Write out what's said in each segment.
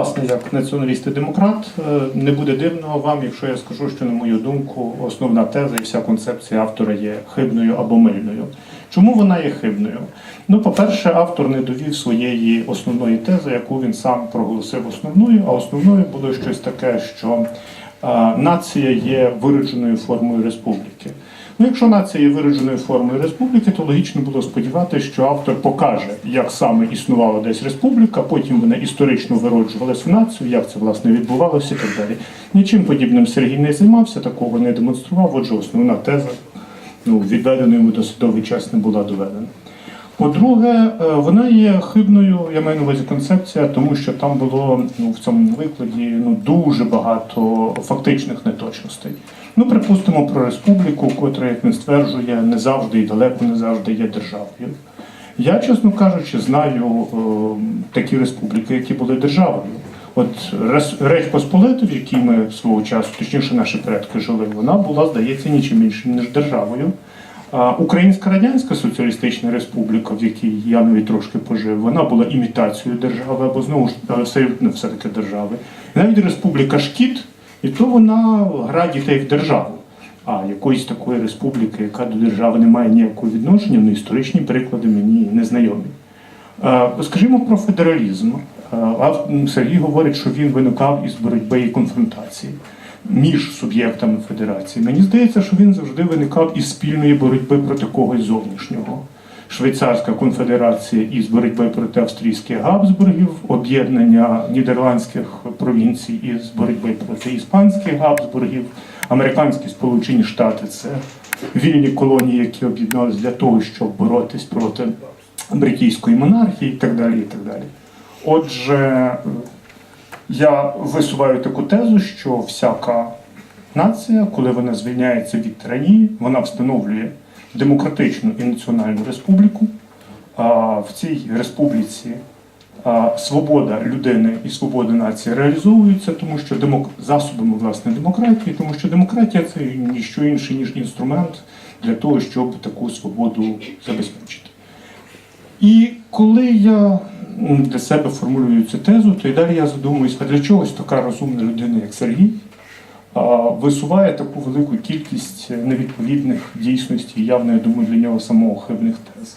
Власне, як націоналіст і демократ, е, не буде дивного вам, якщо я скажу, що, на мою думку, основна теза і вся концепція автора є хибною або мильною. Чому вона є хибною? Ну, по-перше, автор не довів своєї основної тези, яку він сам проголосив основною, а основною було щось таке, що е, нація є виродженою формою республіки. Ну, якщо нація є виродженою формою республіки, то логічно було сподіватися, що автор покаже, як саме існувала десь республіка, потім вона історично вироджувалась в націю, як це власне відбувалося і так далі. Нічим подібним Сергій не займався, такого не демонстрував. Отже, основна теза ну, йому довгий час не була доведена. По-друге, е, вона є хибною, я маю на увазі концепція, тому що там було ну, в цьому викладі ну, дуже багато фактичних неточностей. Ну, припустимо про республіку, котра, як він стверджує, не завжди і далеко не завжди є державою. Я, чесно кажучи, знаю е, такі республіки, які були державою. От Речь Посполита, в якій ми свого часу, точніше наші предки жили, вона була, здається, нічим іншим, ніж державою. Українська Радянська Соціалістична Республіка, в якій я навіть трошки пожив, вона була імітацією держави, або знову ж е, абсолютно все-таки держави. І навіть Республіка Шкіт, і то вона грає дітей в державу. А якоїсь такої республіки, яка до держави не має ніякого відношення, ну історичні приклади мені не знайомі. Е, Скажімо про федералізм. Е, Сергій говорить, що він виникав із боротьби і конфронтації між суб'єктами федерації. Мені здається, що він завжди виникав із спільної боротьби проти когось зовнішнього. Швейцарська конфедерація із боротьби проти австрійських Габсбургів, об'єднання нідерландських провінцій із боротьби проти іспанських Габсбургів, американські Сполучені Штати це вільні колонії, які об'єдналися для того, щоб боротись проти бритійської монархії і так далі. І так далі. Отже, я висуваю таку тезу, що всяка нація, коли вона звільняється від тиранії, вона встановлює демократичну і національну республіку. А в цій республіці свобода людини і свобода нації реалізовуються, тому що демок... засобами власне демократії, тому що демократія це ніщо інше, ніж інструмент для того, щоб таку свободу забезпечити. І коли я для себе формулюю цю тезу, то і далі я задумуюсь, а для чогось така розумна людина, як Сергій, висуває таку велику кількість невідповідних дійсності, явно, я думаю, для нього самого хибних тез.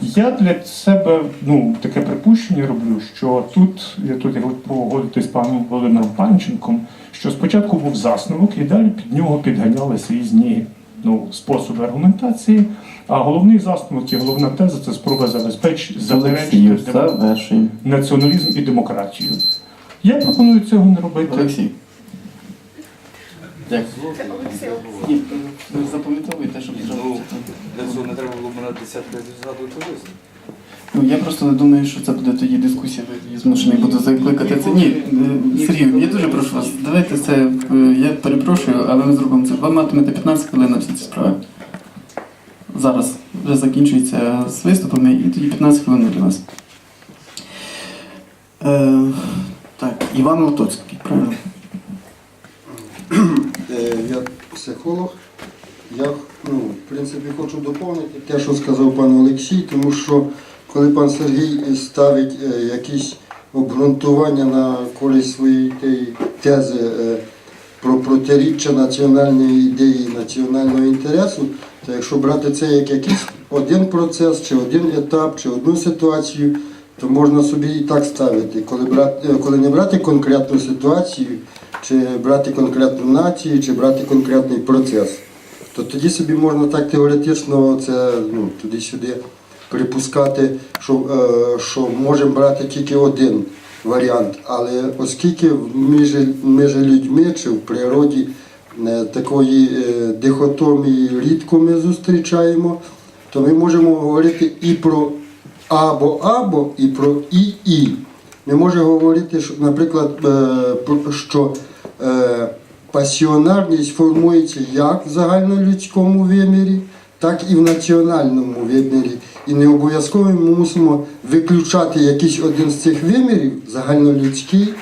Я для себе ну, таке припущення роблю, що тут, я тут я погодитись з паном Володимиром Панченком, що спочатку був засновок, і далі під нього підганялись різні ну, способи аргументації. А головний засновок і головна теза це спроба забезпечити заперечити націоналізм і демократію. Я пропоную цього не робити. Олексій. Дякую. Запам'ятовуйте, щоб Ну, зробити. для цього не треба було мене 10 разів згадувати лист. Ну, я просто не думаю, що це буде тоді дискусія, я змушений буду закликати це. Ні, е, Сергій, я дуже прошу вас, давайте це, е, я перепрошую, але ми зробимо це. Ви матимете 15 хвилин на всі ці справи. Зараз вже закінчується з виступами і тоді 15 хвилин для нас. Е, так, Іван Лотоцький, правильно? Е, Я психолог. Я ну, в принципі хочу доповнити те, що сказав пан Олексій, тому що коли пан Сергій ставить е, якісь обґрунтування на користь своєї тези е, про протиріччя національної ідеї, національного інтересу, то якщо брати це як якийсь один процес, чи один етап, чи одну ситуацію, то можна собі і так ставити. Коли, брати, е, коли не брати конкретну ситуацію, чи брати конкретну націю, чи брати конкретний процес, то тоді собі можна так теоретично це ну, туди-сюди припускати, що, е, що можемо брати тільки один варіант. Але оскільки між, між людьми чи в природі е, такої е, дихотомії рідко ми зустрічаємо, то ми можемо говорити і про або-або, і про і-і. Ми можемо говорити, що, наприклад, що пасіонарність формується як в загальнолюдському вимірі, так і в національному вимірі. І не обов'язково ми мусимо виключати якийсь один з цих вимірів, загальнолюдський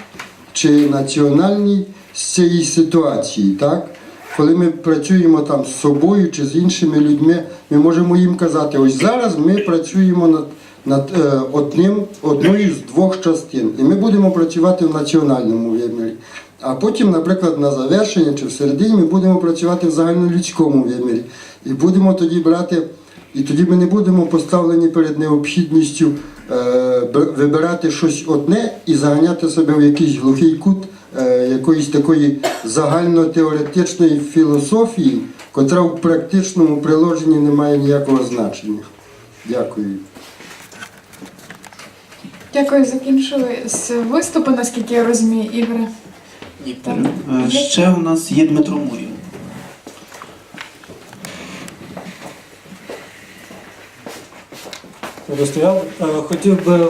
чи національний, з цієї ситуації. Так? Коли ми працюємо там з собою чи з іншими людьми, ми можемо їм казати, ось зараз ми працюємо над над е, одним, одною з двох частин. І ми будемо працювати в національному вимірі. А потім, наприклад, на завершення чи в середині ми будемо працювати в загальнолюдському вимірі. І будемо тоді брати, і тоді ми не будемо поставлені перед необхідністю е, вибирати щось одне і заганяти себе в якийсь глухий кут е, якоїсь такої загальнотеоретичної філософії, котра в практичному приложенні не має ніякого значення. Дякую. Дякую, закінчили з виступу, наскільки я розумію, Ігоре. Ні, е, ще у нас є Дмитро Мурін. Просто я е, хотів би,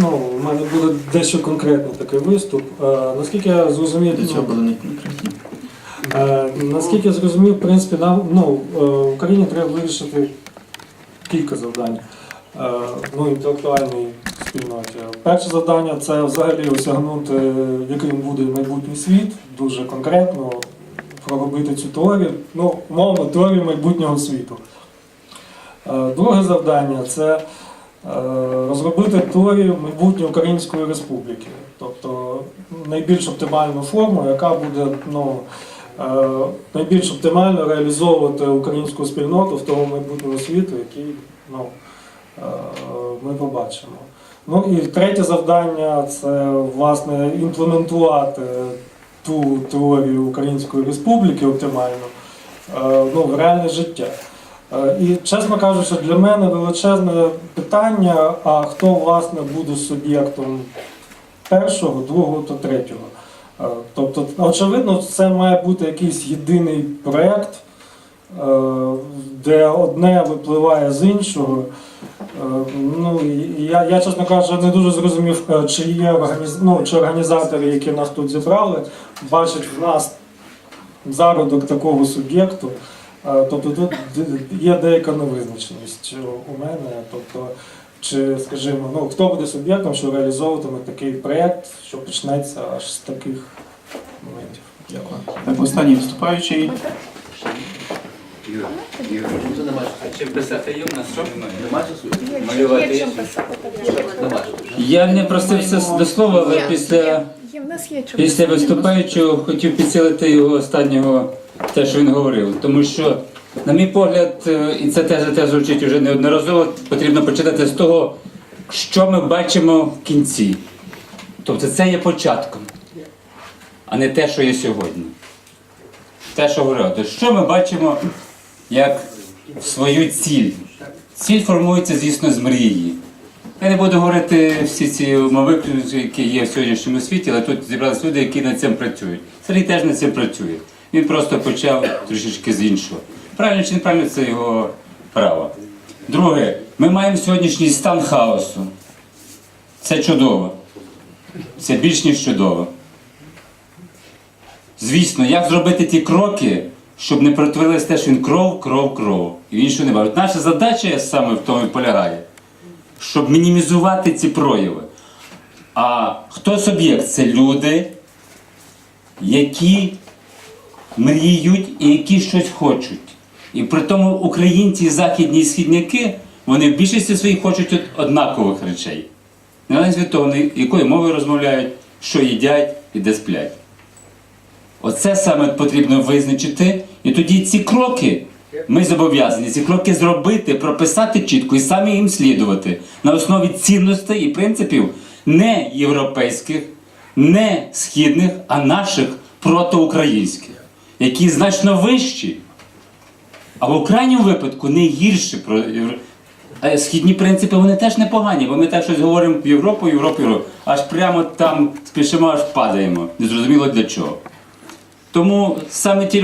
ну, у мене буде дещо конкретний такий виступ. Е, наскільки я зрозумів, Для цього ну, були не конкретні. е, наскільки я зрозумів, в принципі, нам ну, в Україні треба вирішити кілька завдань. Ну, інтелектуальній спільноті. Перше завдання це взагалі осягнути, яким буде майбутній світ, дуже конкретно проробити цю теорію, ну, мовно, теорію майбутнього світу. Друге завдання це розробити теорію майбутньої Української Республіки, тобто найбільш оптимальну форму, яка буде ну, е, найбільш оптимально реалізовувати українську спільноту в тому майбутньому світу, який ну, е, ми побачимо. Ну і третє завдання це власне імплементувати ту теорію Української Республіки оптимально е, ну, в реальне життя. Е, І, чесно кажучи, для мене величезне питання, а хто власне буде суб'єктом першого, другого та третього. Е, Тобто, очевидно, це має бути якийсь єдиний проєкт, е, де одне випливає з іншого. Ну, я, я, чесно кажучи, не дуже зрозумів, чи є організ... ну, чи організатори, які нас тут зібрали, бачать в нас зародок такого суб'єкту. Е, Тобто тут є деяка невизначеність у мене. Тобто, чи, скажімо, ну, хто буде суб'єктом, що реалізовуватиме такий проєкт, що почнеться аж з таких моментів. Дякую. Так, останній виступаючий. А чи писати є в нас що? Нема часу? Малювати. Я не просився до слова, але після, після виступаючого хотів підсилити його останнього те, що він говорив. Тому що, на мій погляд, е, і це теза теж звучить вже неодноразово, потрібно почитати з того, що ми бачимо в кінці. Тобто це є початком, а не те, що є сьогодні. Те, що говорив. Тобто, що ми бачимо як свою ціль. Ціль формується, звісно, з мрії. Я не буду говорити всі ці умови, які є в сьогоднішньому світі, але тут зібралися люди, які над цим працюють. Сергій теж над цим працює. Він просто почав трішечки з іншого. Правильно чи неправильно, це його право. Друге, ми маємо сьогоднішній стан хаосу. Це чудово. Це більш ніж чудово. Звісно, як зробити ті кроки, щоб не перетворилось те, що він кров, кров, кров. І іншого не бачить. Наша задача саме в тому і полягає, щоб мінімізувати ці прояви. А хто суб'єкт? Це люди, які мріють і які щось хочуть. І при тому українці, західні і східняки, вони в більшості своїх хочуть од- однакових речей. Незалежно від того, якою мовою розмовляють, що їдять і де сплять. Оце саме потрібно визначити. І тоді ці кроки ми зобов'язані ці кроки зробити, прописати чітко і самі їм слідувати на основі цінностей і принципів не європейських, не східних, а наших протиукраїнських, які значно вищі. А в крайньому випадку не гірші Східні принципи вони теж непогані, бо ми так щось говоримо в Європу, Європу, Європу. Аж прямо там спішимо, аж падаємо. Незрозуміло для чого. Тому саме ті люди.